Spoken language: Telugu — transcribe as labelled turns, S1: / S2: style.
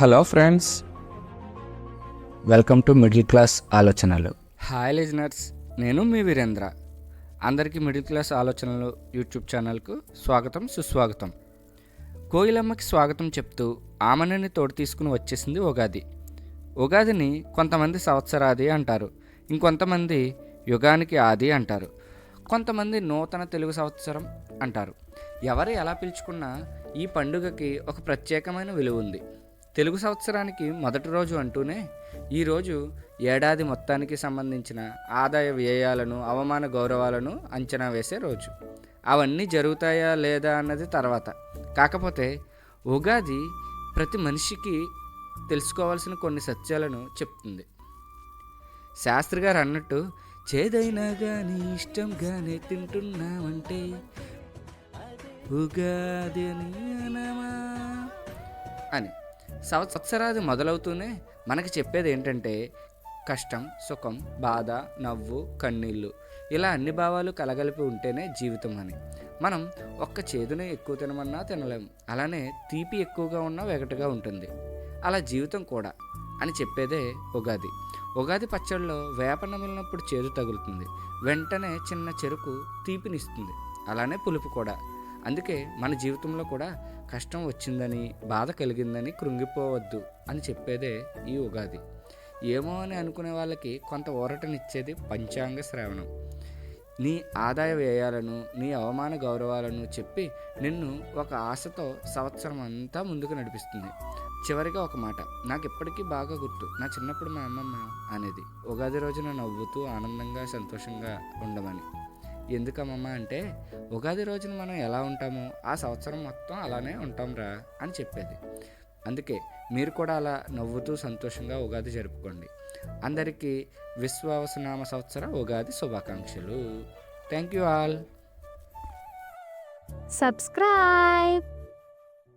S1: Hello friends. Welcome to middle class ఆలోచనలు.
S2: హాయ్ లిజనర్స్ నేను మీ వీరేంద్ర. అందరికీ మిడిల్ క్లాస్ ఆలోచనలు యూట్యూబ్ ఛానల్కు స్వాగతం సుస్వాగతం. కోయిలమ్మకి స్వాగతం చెప్తూ ఆమెనని తోడు తీసుకుని వచ్చేసింది ఉగాది. ఉగాదిని కొంతమంది సంవత్సరాది అంటారు ఇంకొంతమంది యుగానికి ఆది అంటారు కొంతమంది నూతన తెలుగు సంవత్సరం అంటారు. ఎవరు ఎలా పిలుచుకున్నా ఈ పండుగకి ఒక ప్రత్యేకమైన విలువ ఉంది. తెలుగు సంవత్సరానికి మొదటి రోజు అంటూనే ఈరోజు ఏడాది మొత్తానికి సంబంధించిన ఆదాయ వ్యయాలను అవమాన గౌరవాలను అంచనా వేసే రోజు. అవన్నీ జరుగుతాయా లేదా అన్నది తర్వాత. కాకపోతే ఉగాది ప్రతి మనిషికి తెలుసుకోవాల్సిన కొన్ని సత్యాలను చెప్తుంది. శాస్త్రి గారు అన్నట్టు చేదైనా కానీ ఇష్టంగానే తింటున్నామంటే ఉగాది అని అని. సంవత్సరాది మొదలవుతూనే మనకి చెప్పేది ఏంటంటే కష్టం సుఖం బాధ నవ్వు కన్నీళ్ళు. ఇలా అన్ని భావాలు కలగలిపి ఉంటేనే జీవితం అని. మనం ఒక్క చేదునే ఎక్కువ తినమన్నా తినలేం. అలానే తీపి ఎక్కువగా ఉన్నా వెగటగా ఉంటుంది. అలా జీవితం కూడా అని చెప్పేదే ఉగాది. ఉగాది పచ్చడిలో వేప నమిలినప్పుడు చేదు తగులుతుంది. వెంటనే చిన్న చెరుకు తీపినిస్తుంది. అలానే పులుపు కూడా. అందుకే మన జీవితంలో కూడా కష్టం వచ్చిందని బాధ కలిగిందని కృంగిపోవద్దు అని చెప్పేదే ఈ ఉగాది. ఏమో అని అనుకునే వాళ్ళకి కొంత ఊరటనిచ్చేది పంచాంగ శ్రావణం. నీ ఆదాయ వ్యయాలను నీ అవమాన గౌరవాలను చెప్పి నిన్ను ఒక ఆశతో సంవత్సరం అంతా ముందుకు నడిపిస్తుంది. చివరిగా ఒక మాట నాకు ఇప్పటికీ బాగా గుర్తు నా చిన్నప్పుడు మా అమ్మమ్మ అనేది. ఉగాది రోజున నవ్వుతూ ఆనందంగా సంతోషంగా ఉండమని. ఎందుకమ్మమ్మ అంటే ఉగాది రోజున మనం ఎలా ఉంటామో? ఆ సంవత్సరం మొత్తం అలానే ఉంటాంరా అని చెప్పేది. అందుకే మీరు కూడా అలా నవ్వుతూ సంతోషంగా ఉగాది జరుపుకోండి. అందరికీ విశ్వావసనామ సంవత్సర ఉగాది శుభాకాంక్షలు. Thank you all.
S3: సబ్స్క్రైబ్